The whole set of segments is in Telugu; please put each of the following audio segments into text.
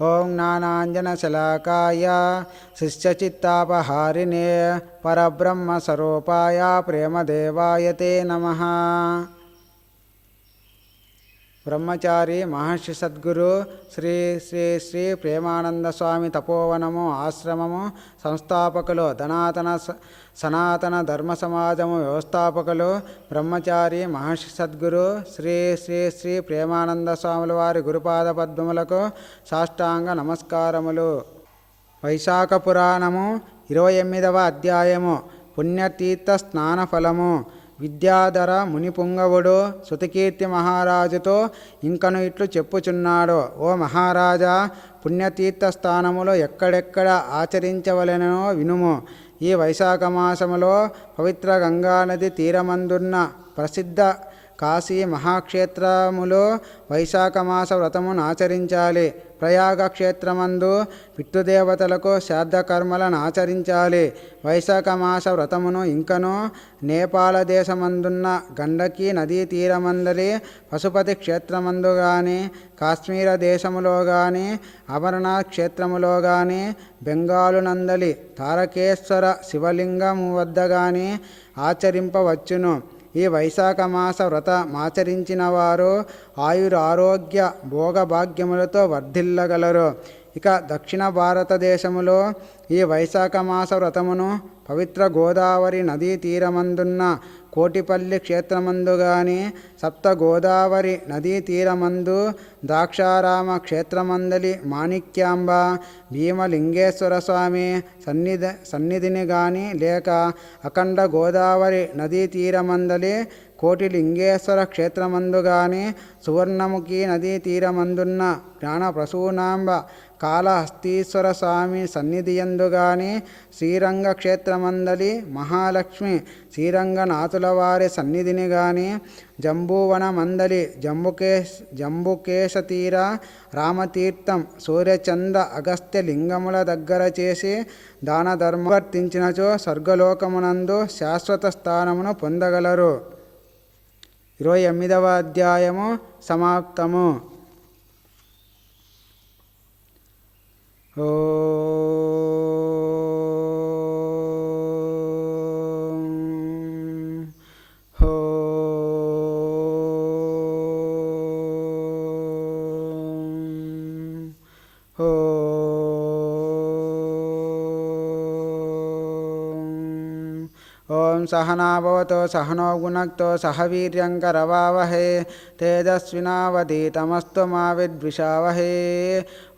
ఓం జ్ఞానాంజనశలాకాయ శిష్యచిత్తాపహారిణే పరబ్రహ్మస్వరూపాయ ప్రేమదేవాయ తే నమ బ్రహ్మచారి మహర్షి సద్గురు శ్రీ శ్రీ శ్రీ ప్రేమానంద స్వామి తపోవనము ఆశ్రమము సంస్థాపకులు ధనాతన స- సనాతన ధర్మ సమాజము వ్యవస్థాపకులు బ్రహ్మచారి మహర్షి సద్గురు శ్రీ శ్రీ శ్రీ ప్రేమానంద స్వాముల వారి గురుపాద పద్మములకు సాష్టాంగ నమస్కారములు. వైశాఖ పురాణము ఇరవై ఎనిమిదవ అధ్యాయము. పుణ్యతీర్థ స్నాన ఫలము విద్యాధర మునిపుంగవుడు శృతకీర్తి మహారాజుతో ఇంకను ఇట్లు చెప్పుచున్నాడు ఓ మహారాజా పుణ్యతీర్థ స్థానములో ఎక్కడెక్కడ ఆచరించవలెనో వినుము. ఈ వైశాఖ మాసములో పవిత్ర గంగానది తీరమందున్న ప్రసిద్ధ కాశీ మహాక్షేత్రములో వైశాఖ మాస వ్రతమును ఆచరించాలి. ప్రయాగ క్షేత్రమందు పితృదేవతలకు శ్రాద్ధకర్మలను ఆచరించాలి. వైశాఖ మాస వ్రతమును ఇంకను నేపాల దేశమందున్న గండకీ నదీ తీరమందలి పశుపతి క్షేత్రమందు గాని కాశ్మీర దేశములో గాని అమరనాథ్ క్షేత్రములో గాని బెంగాలు నందలి తారకేశ్వర శివలింగము వద్ద గాని ఆచరింపవచ్చును. ఈ వైశాఖ మాస వ్రతమాచరించిన వారు ఆయుర ఆరోగ్య భోగభాగ్యములతో వర్ధిల్లగలరు. ఇక దక్షిణ భారతదేశములో ఈ వైశాఖ మాస వ్రతమును పవిత్ర గోదావరి నదీ తీరమందున్న కోటిపల్లి క్షేత్రమందు గాని సప్త గోదావరి నదీ తీరమందు ద్రాక్షారామ క్షేత్రమందలి మాణిక్యాంబ భీమలింగేశ్వర స్వామి సన్నిధి సన్నిధిని గాని లేక అఖండ గోదావరి నదీ తీరమందలి కోటిలింగేశ్వర క్షేత్రమందుగానే సువర్ణముఖి నదీ తీరమందున్న జ్ఞానప్రసూనాంబ కాళహస్తీశ్వర స్వామి సన్నిధియందుగాని శ్రీరంగ క్షేత్రమందలి మహాలక్ష్మి శ్రీరంగనాథుల వారి సన్నిధిని గాని జంబూవన మందలి జంబుకేశ్ జంబుకేశతీర రామతీర్థం సూర్యచంద్ర అగస్త్య లింగముల దగ్గర చేసి దాన ధర్మవర్తించినచో స్వర్గలోకమునందు శాశ్వత స్థానమును పొందగలరు. ఇరవై ఎనిమిదవ అధ్యాయము సమాప్తము. ఓ ओं सहनाभवतो सहनो गुणक्तो सहवीर्यङ्करवावहे तेजस्विनावधीतमस्तु मा विद्विषावहे।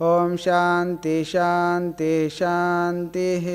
ॐ शाति शाति शान्तिः।